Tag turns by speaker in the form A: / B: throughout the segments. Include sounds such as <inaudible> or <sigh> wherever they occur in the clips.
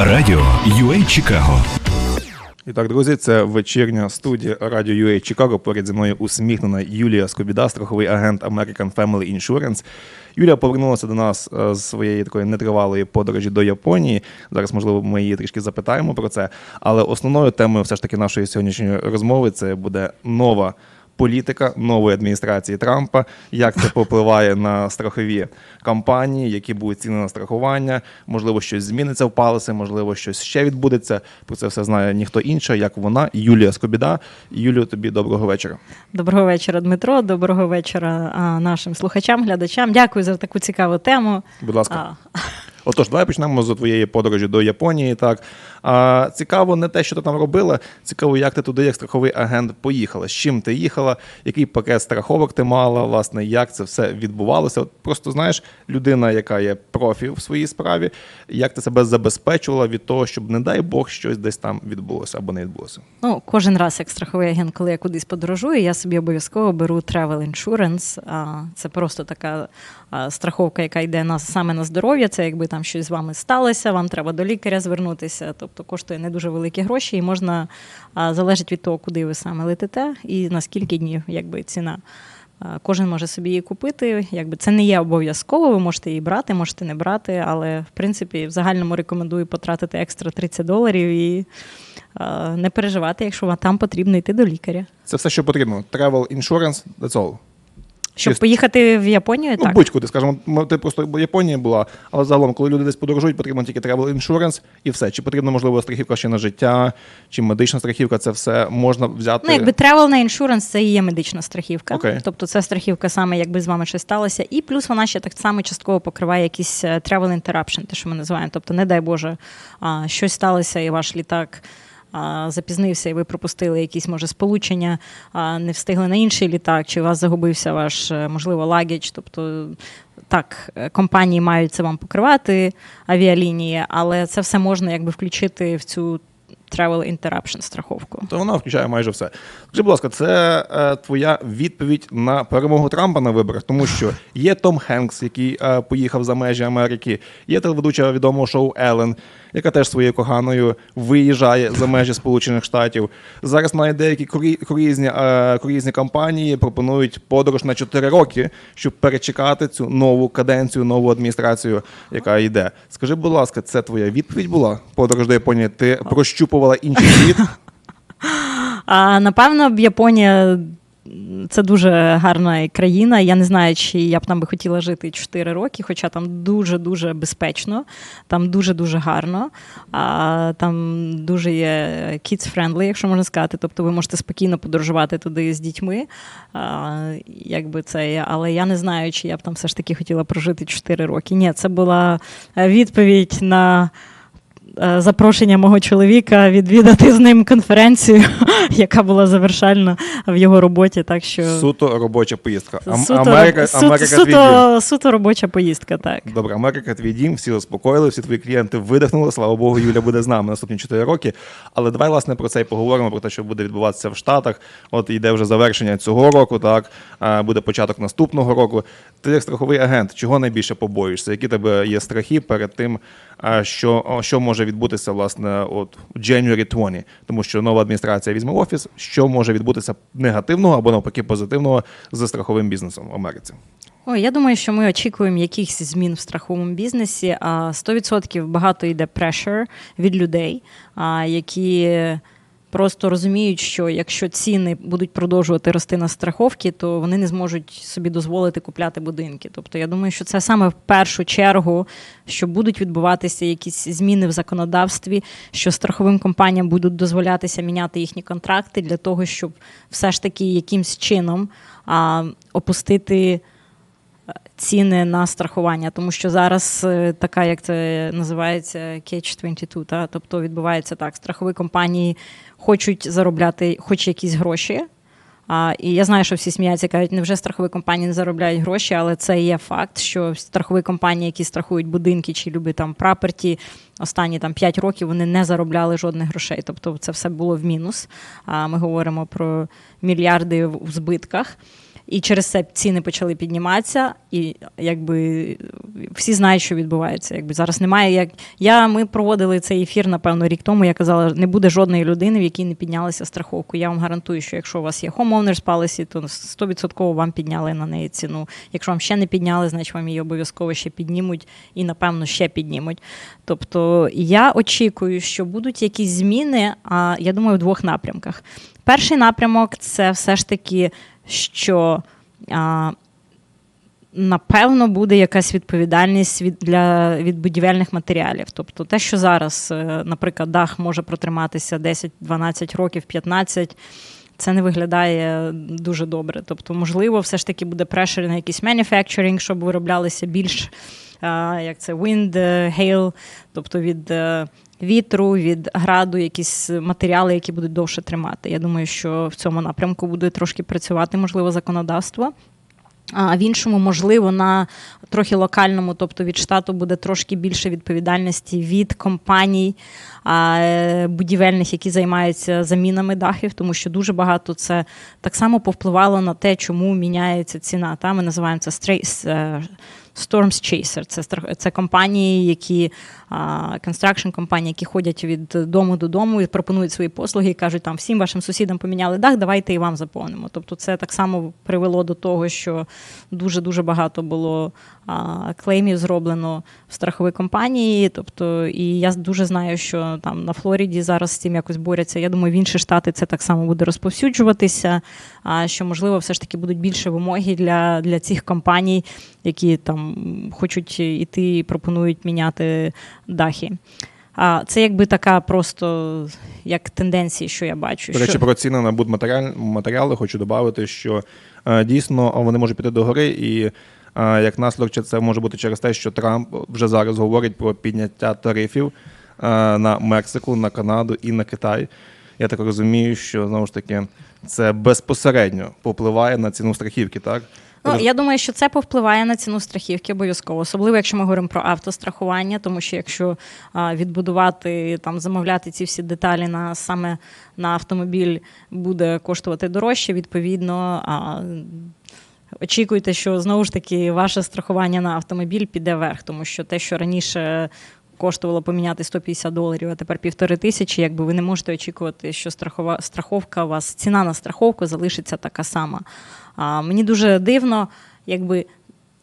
A: Радіо UA Чикаго.
B: І так, друзі, це вечірня студія Радіо UA Чикаго. Поряд зі мною усміхнена Юлія Скобіда, страховий агент American Family Insurance. Юлія повернулася до нас е, з своєї такої нетривалої подорожі до Японії. Зараз, можливо, ми її трішки запитаємо про це. Але основною темою все ж таки нашої сьогоднішньої розмови це буде нова. Політика нової адміністрації Трампа, як це попливає на страхові компанії, які будуть ціни на страхування, можливо, щось зміниться в палиси, можливо, щось ще відбудеться. Про це все знає ніхто інший, як вона, Юлія Скобіда. Юлію, тобі доброго вечора.
C: Доброго вечора, Дмитро. Доброго вечора нашим слухачам, глядачам. Дякую за таку цікаву тему.
B: Будь ласка.
C: А,
B: Отож, давай почнемо з твоєї подорожі до Японії. Так а, цікаво не те, що ти там робила, цікаво, як ти туди, як страховий агент, поїхала. З чим ти їхала, який пакет страховок ти мала, власне, як це все відбувалося. От просто знаєш, людина, яка є профі в своїй справі, як ти себе забезпечувала від того, щоб, не дай Бог, щось десь там відбулося або не відбулося.
C: ну, кожен раз, як страховий агент, коли я кудись подорожую, я собі обов'язково беру travel insurance. Це просто така страховка, яка йде на саме на здоров'я. Це якби там щось з вами сталося, вам треба до лікаря звернутися. Тобто коштує не дуже великі гроші, і можна залежить від того, куди ви саме летите, і на скільки днів, якби ціна. Кожен може собі її купити. Якби це не є обов'язково, ви можете її брати, можете не брати, але в принципі в загальному рекомендую потратити екстра 30 доларів і а, не переживати, якщо вам там потрібно йти до лікаря.
B: Це все, що потрібно. Travel insurance, that's all.
C: Щоб
B: Чисто.
C: поїхати в Японію,
B: Ну,
C: так.
B: будь-куди, скажімо, ти просто в Японії була, але загалом, коли люди десь подорожують, потрібно тільки travel insurance і все. Чи потрібна, можливо, страхівка ще на життя, чи медична страхівка, це все можна взяти.
C: Ну, якби travel на insurance це і є медична страхівка.
B: Окей.
C: Тобто це страхівка саме, якби з вами щось сталося. І плюс вона ще так само частково покриває якісь е, travel interruption, те, що ми називаємо. Тобто, не дай Боже, щось сталося, і ваш літак. Запізнився, і ви пропустили якісь, може, сполучення, не встигли на інший літак, чи у вас загубився ваш, е, можливо, лагідж. Тобто, так, е, компанії мають це вам покривати, авіалінії, але це все можна якби включити в цю travel interruption страховку.
B: То вона включає майже все. Скажи, будь ласка, це е, твоя відповідь на перемогу Трампа на виборах, тому що є Том Хенкс, який е, поїхав за межі Америки, є телеведуча відомого шоу Елен, яка теж своєю коханою виїжджає за межі Сполучених Штатів. Зараз навіть деякі круї- круїзні, е, круїзні компанії пропонують подорож на 4 роки, щоб перечекати цю нову каденцію, нову адміністрацію, яка йде. Скажи, будь ласка, це твоя відповідь була? Подорож до Японії? Ти прощупувала інший світ? <laughs>
C: А напевно, б Японія це дуже гарна країна. Я не знаю, чи я б там би хотіла жити 4 роки, хоча там дуже-дуже безпечно, там дуже-дуже гарно, а там дуже є kids-friendly, якщо можна сказати. Тобто ви можете спокійно подорожувати туди з дітьми. А, якби це. Але я не знаю, чи я б там все ж таки хотіла прожити 4 роки. Ні, це була відповідь на. Е, Запрошення мого чоловіка відвідати з ним конференцію, <laughs> яка була завершальна в його роботі. Так що
B: Суто робоча поїздка. Ам-
C: суто,
B: Америка,
C: су-
B: Америка
C: суто, суто робоча поїздка, так.
B: Добре, Америка твій дім, всі заспокоїли, всі твої клієнти видихнули. Слава Богу, Юля буде з нами наступні 4 роки. Але давай, власне, про це і поговоримо, про те, що буде відбуватися в Штатах. От йде вже завершення цього року, так буде початок наступного року. Ти як страховий агент, чого найбільше побоїшся? Які тебе є страхи перед тим, що, що може відбутися власне от January 20? Тому що нова адміністрація візьме офіс, що може відбутися негативного або навпаки позитивного з страховим бізнесом в Америці?
C: Ой, я думаю, що ми очікуємо якихось змін в страховому бізнесі. А 100% багато йде прешер від людей, які просто розуміють, що якщо ціни будуть продовжувати рости на страховки, то вони не зможуть собі дозволити купляти будинки. Тобто, я думаю, що це саме в першу чергу, що будуть відбуватися якісь зміни в законодавстві, що страховим компаніям будуть дозволятися міняти їхні контракти для того, щоб все ж таки якимсь чином а, опустити ціни на страхування, тому що зараз е, така, як це називається, catch-22, та? тобто відбувається так, страхові компанії хочуть заробляти хоч якісь гроші. А, і я знаю, що всі сміються, кажуть, невже страхові компанії не заробляють гроші, але це є факт, що страхові компанії, які страхують будинки чи люби там праперті, останні там 5 років вони не заробляли жодних грошей. Тобто це все було в мінус. А ми говоримо про мільярди в збитках. І через це ціни почали підніматися, і якби всі знають, що відбувається. Якби зараз немає як я. Ми проводили цей ефір, напевно, рік тому. Я казала, не буде жодної людини, в якій не піднялася страховку. Я вам гарантую, що якщо у вас є homeowners policy, то 100% вам підняли на неї ціну. Якщо вам ще не підняли, значить вам її обов'язково ще піднімуть і, напевно, ще піднімуть. Тобто я очікую, що будуть якісь зміни. А я думаю, в двох напрямках. Перший напрямок це все ж таки, що а, напевно буде якась відповідальність від для від будівельних матеріалів. Тобто, те, що зараз, е, наприклад, дах може протриматися 10-12 років, 15, це не виглядає дуже добре. Тобто, можливо, все ж таки буде прешер на якийсь manufacturing, щоб вироблялися більш як це wind, е, hail, тобто від. Вітру, від граду, якісь матеріали, які будуть довше тримати. Я думаю, що в цьому напрямку буде трошки працювати, можливо, законодавство. А в іншому, можливо, на трохи локальному, тобто від штату, буде трошки більше відповідальності від компаній е, будівельних, які займаються замінами дахів, тому що дуже багато це так само повпливало на те, чому міняється ціна. Та ми називаємо це е, Storms Chaser. Це це компанії, які construction компанії, які ходять від дому до дому і пропонують свої послуги і кажуть, там всім вашим сусідам поміняли дах, давайте і вам заповнимо. Тобто, це так само привело до того, що дуже дуже багато було клеймів зроблено в страховій компанії. Тобто, і я дуже знаю, що там на Флориді зараз з цим якось борються. Я думаю, в інші штати це так само буде розповсюджуватися. А що можливо, все ж таки будуть більше вимоги для, для цих компаній, які там хочуть іти і пропонують міняти дахи. А це якби така просто як тенденція, що я бачу.
B: До речі,
C: що...
B: про ціни на будматеріал- матеріали хочу додати, що е, дійсно вони можуть піти до гори, і е, як наслідок це може бути через те, що Трамп вже зараз говорить про підняття тарифів е, на Мексику, на Канаду і на Китай. Я так розумію, що знову ж таки це безпосередньо попливає на ціну страхівки, так?
C: Ну, я думаю, що це повпливає на ціну страхівки обов'язково, особливо якщо ми говоримо про автострахування, тому що якщо а, відбудувати там замовляти ці всі деталі на саме на автомобіль буде коштувати дорожче, відповідно. А, Очікуйте, що знову ж таки ваше страхування на автомобіль піде вверх, тому що те, що раніше коштувало поміняти 150 доларів, а тепер півтори тисячі, якби ви не можете очікувати, що страхова страховка у вас ціна на страховку залишиться така сама. А, мені дуже дивно, якби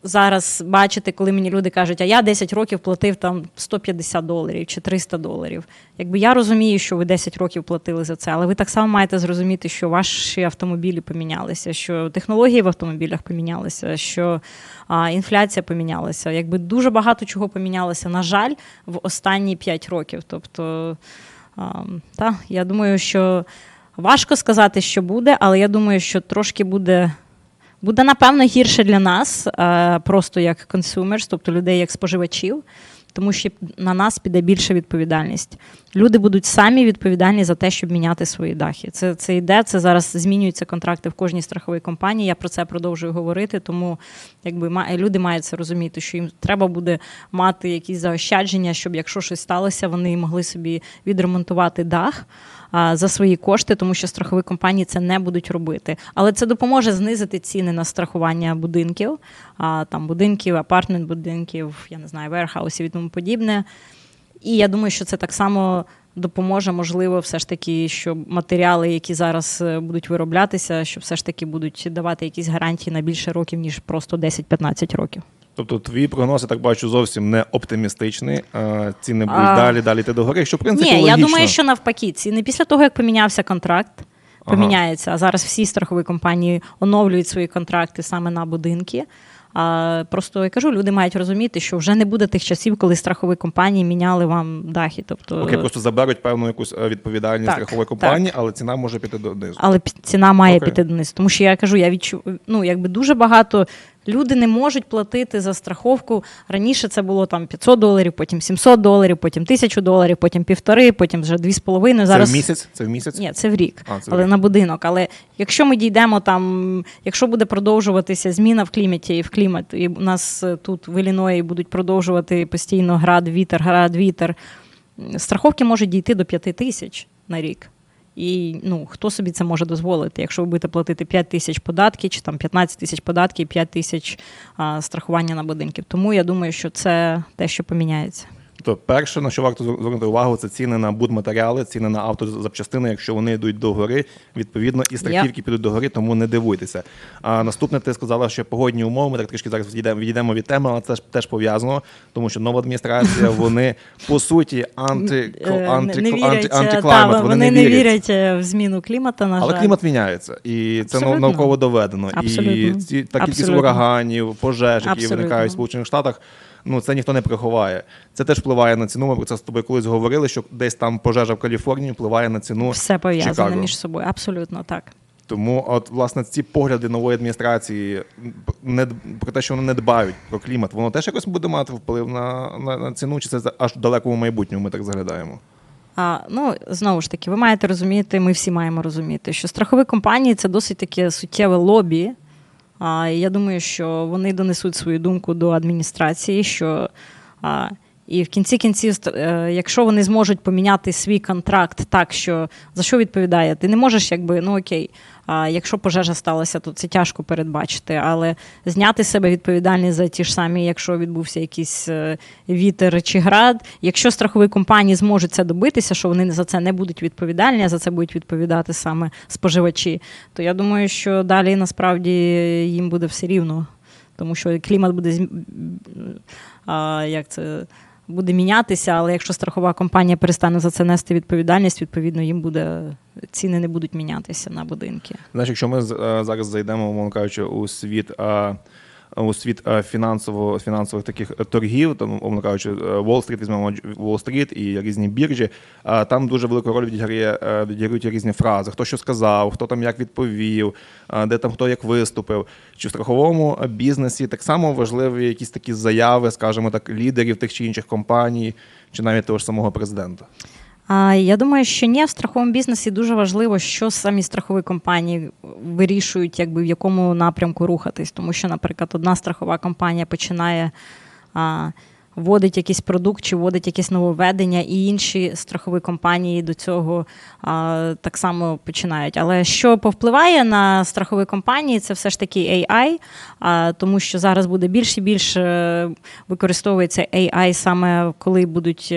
C: зараз бачити, коли мені люди кажуть, а я 10 років платив там 150 доларів чи 300 доларів. Якби я розумію, що ви 10 років платили за це, але ви так само маєте зрозуміти, що ваші автомобілі помінялися, що технології в автомобілях помінялися, що а, інфляція помінялася. Якби дуже багато чого помінялося, на жаль, в останні 5 років. Тобто, а, та, я думаю, що важко сказати, що буде, але я думаю, що трошки буде. Буде, напевно, гірше для нас, е, просто як consumers, тобто людей як споживачів, тому що на нас піде більша відповідальність. Люди будуть самі відповідальні за те, щоб міняти свої дахи. Це це йде. Це зараз змінюються контракти в кожній страховій компанії. Я про це продовжую говорити. Тому якби люди мають це розуміти, що їм треба буде мати якісь заощадження, щоб якщо щось сталося, вони могли собі відремонтувати дах за свої кошти, тому що страхові компанії це не будуть робити. Але це допоможе знизити ціни на страхування будинків, там будинків, апартмент будинків, я не знаю, верхаусів і тому подібне. І я думаю, що це так само допоможе, можливо, все ж таки, що матеріали, які зараз е, будуть вироблятися, що все ж таки будуть давати якісь гарантії на більше років, ніж просто 10-15 років.
B: Тобто твій прогноз, я так бачу, зовсім не оптимістичний. Е, Ціни будуть
C: А...
B: далі, далі йти до гори. Що в принципі
C: Ні,
B: логічно.
C: я думаю, що навпаки, ціни після того, як помінявся контракт, поміняється. А зараз всі страхові компанії оновлюють свої контракти саме на будинки. А просто я кажу, люди мають розуміти, що вже не буде тих часів, коли страхові компанії міняли вам дахи. Тобто
B: Окей, просто заберуть певну якусь е, відповідальність
C: Так,
B: страхової компанії,
C: так.
B: але ціна може піти донизу.
C: але пі- ціна має
B: Окей.
C: піти донизу. Тому що я кажу, я відчу... ну, якби дуже багато люди не можуть платити за страховку. Раніше це було там 500 доларів, потім 700 доларів, потім 1000 доларів, потім півтори, потім вже 2,5. Зараз
B: Це в місяць? Це в місяць?
C: Ні, це в рік,
B: А, це в
C: але
B: рік.
C: на будинок. Але якщо ми дійдемо там, якщо буде продовжуватися зміна в кліматі і в клімат, і у нас е, тут в Ілліної будуть продовжувати постійно град, вітер, град, вітер, страховки можуть дійти до 5 тисяч на рік. І ну, хто собі це може дозволити, якщо ви будете платити 5 тисяч податків, чи там 15 тисяч податків, 5 тисяч а, страхування на будинків. Тому я думаю, що це те, що поміняється.
B: То перше, на що варто звернути увагу, це ціни на будматеріали, ціни на автозапчастини, якщо вони йдуть до гори, відповідно, і страхівки підуть до гори, тому не дивуйтеся. А наступне, ти сказала, що погодні умови, ми так трішки зараз відійдемо, відійдемо від теми, але це ж теж пов'язано, тому що нова адміністрація, <laughs> вони по суті анти,
C: Е,
B: анти,
C: не вірять, е,
B: антиклаймат,
C: та,
B: вони,
C: вони
B: не вірять.
C: е, в зміну клімата, на
B: Але клімат міняється, і це науково доведено. І ці та кількість ураганів, пожеж, які
C: Абсолютно.
B: виникають в Сполучених Штатах. Ну це ніхто не приховає. Це теж впливає на ціну. Ми про це з тобою колись говорили, що десь там пожежа в Каліфорнії впливає на ціну.
C: Все пов'язане
B: Чикаго.
C: між собою. Абсолютно так.
B: Тому, от власне, ці погляди нової адміністрації не про те, що вони не дбають про клімат, воно теж якось буде мати вплив на, на, на ціну, чи це аж в далекому майбутньому ми так заглядаємо.
C: А, ну, знову ж таки, ви маєте розуміти, ми всі маємо розуміти, що страхові компанії це досить таке суттєве лобі. Я думаю, що вони донесуть свою думку до адміністрації, що і в кінці кінців, е, якщо вони зможуть поміняти свій контракт так, що за що відповідає, ти не можеш, якби, ну окей, а, якщо пожежа сталася, то це тяжко передбачити, але зняти себе відповідальність за ті ж самі, якщо відбувся якийсь е, вітер чи град. Якщо страхові компанії зможуть це добитися, що вони за це не будуть відповідальні, а за це будуть відповідати саме споживачі, то я думаю, що далі насправді їм буде все рівно, тому що клімат буде а, як це. Буде мінятися, але якщо страхова компанія перестане за це нести відповідальність, відповідно їм буде ціни не будуть мінятися на будинки.
B: Знаєш, якщо ми е, зараз зайдемо, мовно кажучи, у світ. е, У світ е, фінансово, фінансових таких торгів, там, умовно кажучи, Уолл-стріт, візьмемо Уолл-стріт і різні біржі, е, там дуже велику роль відіграє, е, відіграють різні фрази. Хто що сказав, хто там як відповів, е, де там хто як виступив. Чи в страховому бізнесі так само важливі якісь такі заяви, скажімо так, лідерів тих чи інших компаній, чи навіть того ж самого президента.
C: Я думаю, що ні, в страховому бізнесі дуже важливо, що самі страхові компанії вирішують, якби в якому напрямку рухатись. Тому що, наприклад, одна страхова компанія починає а, вводить якийсь продукт чи вводить якесь нововведення, і інші страхові компанії до цього а, так само починають. Але що повпливає на страхові компанії, це все ж таки AI, а, тому що зараз буде більше і більше використовується AI саме коли будуть.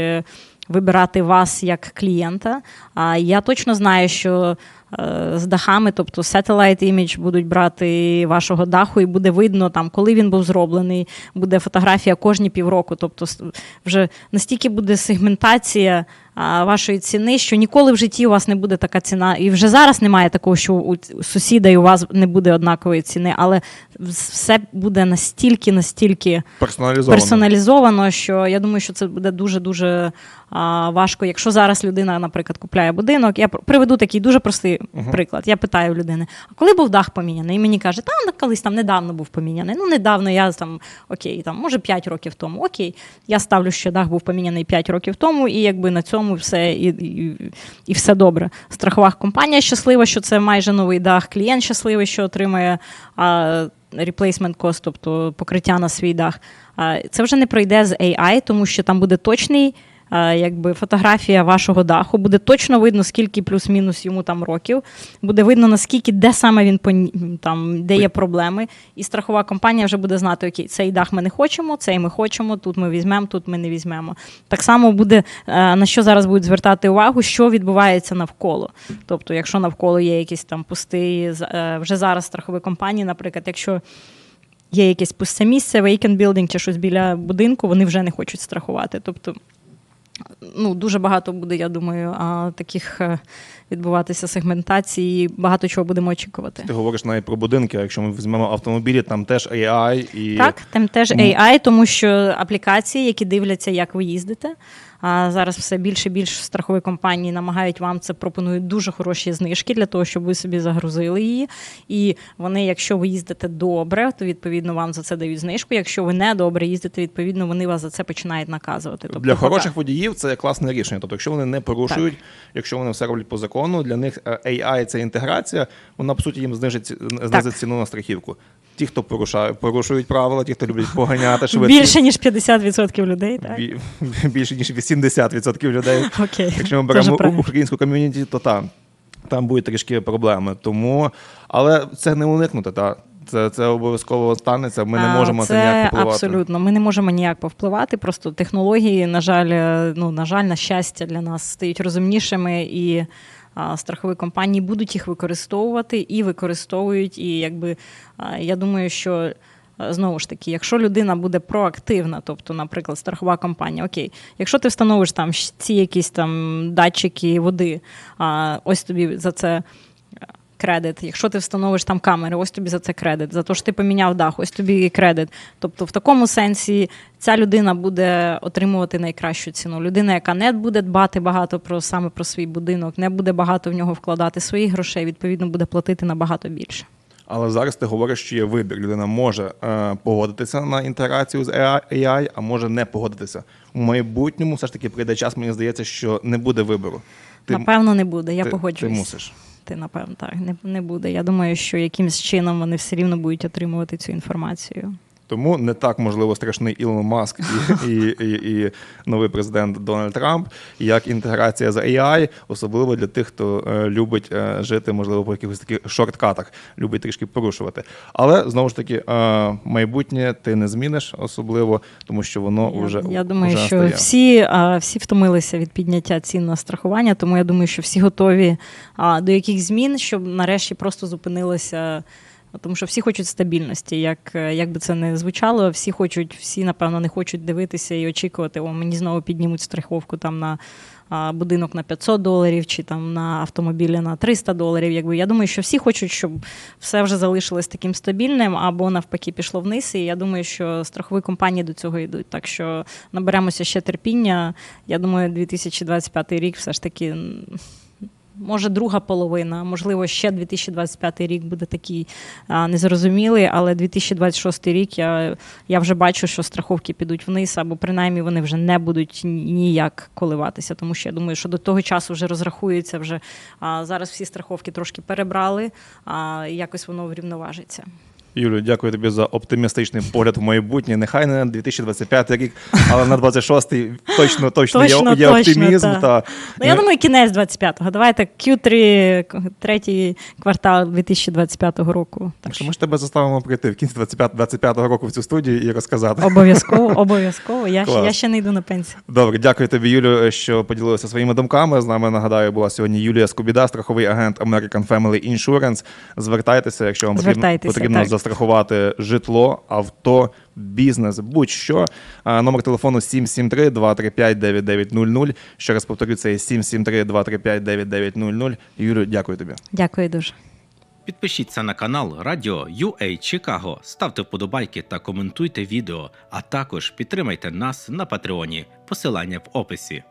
C: Вибирати вас як клієнта. А я точно знаю, що е, з дахами, тобто Satellite Image, будуть брати вашого даху, і буде видно там, коли він був зроблений. Буде фотографія кожні півроку. Тобто, вже настільки буде сегментація вашої ціни, що ніколи в житті у вас не буде така ціна. І вже зараз немає такого, що у сусіда і у вас не буде однакової ціни, але все буде настільки, настільки
B: Персоналізовано.
C: персоналізовано, що я думаю, що це буде дуже дуже а, важко. Якщо зараз людина, наприклад, купляє будинок, я приведу такий дуже простий приклад. Я питаю людини: а коли був дах поміняний? І мені каже, та ну, колись там недавно був поміняний. Ну недавно я там окей, там може 5 років тому. Окей, я ставлю, що дах був поміняний 5 років тому, і якби на цьому все і, і, і все добре. Страхова компанія щаслива, що це майже новий дах. Клієнт щасливий, що отримає. Replacement cost, тобто покриття на свій дах. А, Це вже не пройде з AI, тому що там буде точний. А, Якби фотографія вашого даху, буде точно видно, скільки плюс-мінус йому там років. Буде видно, наскільки де саме він там, де є проблеми. І страхова компанія вже буде знати, окей, цей дах ми не хочемо, цей ми хочемо, тут ми візьмемо, тут ми не візьмемо. Так само буде е, на що зараз будуть звертати увагу, що відбувається навколо. Тобто, якщо навколо є якісь там пусти, е, вже зараз страхові компанії, наприклад, якщо є якесь пусте місце, vacant building чи щось біля будинку, вони вже не хочуть страхувати. Тобто, ну, дуже багато буде, я думаю, таких е, відбуватися сегментацій, багато чого будемо очікувати.
B: Ти говориш навіть про будинки, якщо ми візьмемо автомобілі, там теж AI і
C: Так, там теж AI, тому що аплікації, які дивляться, як ви їздите. А зараз все більше і більше страхові компанії намагають вам це пропонують дуже хороші знижки для того, щоб ви собі загрузили її. І вони, якщо ви їздите добре, то відповідно вам за це дають знижку. Якщо ви не добре їздите, відповідно вони вас за це починають наказувати. Тобто,
B: для хороших водіїв це класне рішення. Тобто, якщо вони не порушують, якщо вони все роблять по закону, для них е, AI це інтеграція, вона по суті їм знижить знизить ціну на страхівку. Ті, хто порушає, порушують правила, ті, хто люблять поганяти швидкість. <laughs>
C: більше ніж 50% людей, так
B: більше ніж 80% людей.
C: окей.
B: Якщо ми беремо українську ком'юніті, то там. там будуть трішки проблеми. Тому, але це не уникнути. Та. Це, це обов'язково станеться. Ми не можемо це,
C: це
B: ніяк впливати.
C: абсолютно. Ми не можемо ніяк повпливати. Просто технології, на жаль, е, ну на жаль, на щастя, для нас стають розумнішими і. Страхові компанії будуть їх використовувати і використовують. І якби я думаю, що знову ж таки, якщо людина буде проактивна, тобто, наприклад, страхова компанія, окей, якщо ти встановиш там ці якісь там датчики води, ось тобі за це кредит. Якщо ти встановиш там камери, ось тобі за це кредит. За те, що ти поміняв дах, ось тобі кредит. Тобто, в такому сенсі ця людина буде отримувати найкращу ціну. Людина, яка не буде дбати багато про саме про свій будинок, не буде багато в нього вкладати своїх грошей, відповідно буде платити набагато більше.
B: Але зараз ти говориш, що є вибір. Людина може е, погодитися на інтеграцію з AI, а може не погодитися. У майбутньому все ж таки прийде час, мені здається, що не буде вибору. Ти,
C: Напевно, не буде. Я
B: ти,
C: погоджуюсь.
B: ти мусиш.
C: Ти, напевно, так не, не буде. Я думаю, що якимось чином вони все рівно будуть отримувати цю інформацію.
B: Тому не так можливо страшний Ілон Маск і, і, і, і новий президент Дональд Трамп, як інтеграція з AI, особливо для тих, хто е, любить е, жити, можливо, по якихось таких шорткатах, любить трішки порушувати. Але знову ж таки, е, майбутнє ти не зміниш, особливо, тому що воно
C: Я,
B: вже
C: я думаю,
B: вже
C: що
B: настає.
C: всі, всі втомилися від підняття цін на страхування, тому я думаю, що всі готові до яких змін, щоб нарешті просто зупинилося. Тому що всі хочуть стабільності, як, е, як би це не звучало, всі хочуть, всі, напевно, не хочуть дивитися і очікувати, о, мені знову піднімуть страховку там на а, будинок на 500 доларів чи там на автомобілі на 300 доларів. Якби я думаю, що всі хочуть, щоб все вже залишилось таким стабільним, або навпаки пішло вниз. І я думаю, що страхові компанії до цього йдуть. Так що наберемося ще терпіння. Я думаю, 2025 рік все ж таки. Може, друга половина, можливо, ще 2025 рік буде такий а, незрозумілий, але 2026 рік я, я вже бачу, що страховки підуть вниз, або принаймні вони вже не будуть ніяк коливатися. Тому що я думаю, що до того часу вже розрахується. Вже а, зараз всі страховки трошки перебрали, а якось воно врівноважиться.
B: Юлю, дякую тобі за оптимістичний погляд в майбутнє. Нехай не на 2025 рік, але на 26-й точно точно,
C: Точно,
B: є, є
C: точно,
B: оптимізм.
C: та.
B: Та,
C: Ну, я думаю, кінець 25-го. Давайте Q3, третій квартал 2025 року. Так
B: що ми ж тебе заставимо прийти в кінці 25, 25-го року в цю студію і розказати.
C: Обов'язково, <laughs> обов'язково. Я,
B: Клас.
C: я ще не йду на пенсію.
B: Добре, дякую тобі, Юлю, що поділилася своїми думками. З нами нагадаю, була сьогодні Юлія Скубіда, страховий агент American Family Insurance. Звертайтеся, якщо вам потрібно, потрібно
C: так.
B: застрахувати житло, авто, бізнес, будь-що. Номер телефону 773-235-9900. Ще раз повторю, це є 773-235-9900. Юлю, дякую тобі.
C: Дякую дуже.
D: Підпишіться на канал Радіо UA Чикаго, ставте вподобайки та коментуйте відео, а також підтримайте нас на Патреоні. Посилання в описі.